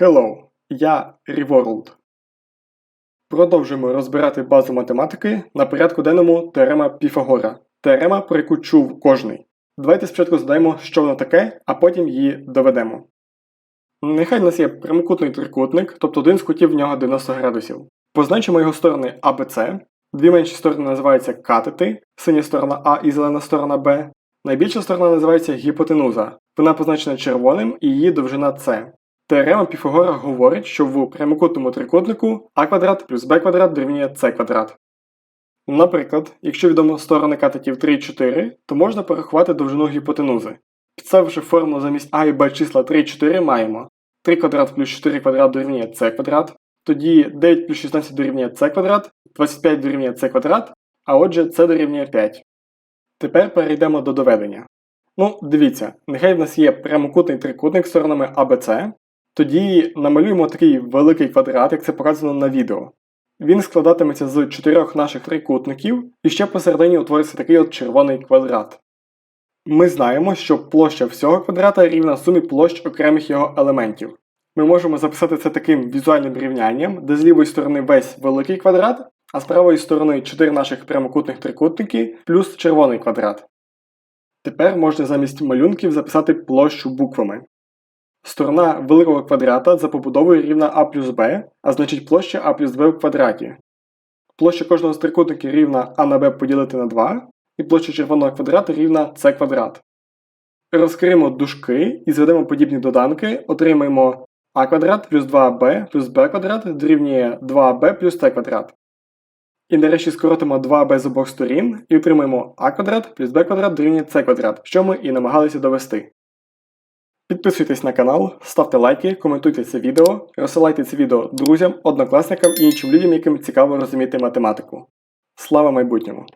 Hello, я Reworld. Продовжуємо розбирати базу математики на порядку денному теорема Піфагора. Теорема, про яку чув кожний. Давайте спочатку згадаємо, що воно таке, а потім її доведемо. Нехай в нас є прямокутний трикутник, тобто один з кутів в нього 90 градусів. Позначимо його сторони А. Дві менші сторони називаються катети, синя сторона А і зелена сторона Б. Найбільша сторона називається гіпотенуза. Вона позначена червоним і її довжина С. Теорема Піфагора говорить, що в прямокутному трикутнику а квадрат плюс b квадрат дорівнює c квадрат. Наприклад, якщо відомо сторони катетів 3 і 4, то можна порахувати довжину гіпотенузи. Підставивши формулу замість а і b числа 3 і 4 маємо 3 квадрат плюс 4 квадрат дорівнює c квадрат, тоді 9 плюс 16 дорівнює c квадрат, 25 дорівнює c квадрат, а отже c дорівнює 5. Тепер перейдемо до доведення. Ну, дивіться, нехай в нас є прямокутний трикутник з сторонами ABC, тоді намалюємо такий великий квадрат, як це показано на відео. Він складатиметься з чотирьох наших трикутників, і ще посередині утвориться такий от червоний квадрат. Ми знаємо, що площа всього квадрата рівна сумі площ окремих його елементів. Ми можемо записати це таким візуальним рівнянням, де з лівої сторони весь великий квадрат, а з правої сторони 4 наших прямокутних трикутники плюс червоний квадрат. Тепер можна замість малюнків записати площу буквами. Сторона великого квадрата за побудовою рівна а плюс b, а значить площа а плюс b в квадраті. Площа кожного з трикутників рівна а на b поділити на 2, і площа червоного квадрата рівна c квадрат. Розкриємо дужки і зведемо подібні доданки, отримаємо а квадрат плюс 2b плюс b квадрат дорівнює 2b плюс c квадрат. І нарешті скоротимо 2b з обох сторін і отримаємо а квадрат плюс b квадрат дорівнює c квадрат, що ми і намагалися довести. Підписуйтесь на канал, ставте лайки, коментуйте це відео, розсилайте це відео друзям, однокласникам і іншим людям, яким цікаво розуміти математику. Слава майбутньому!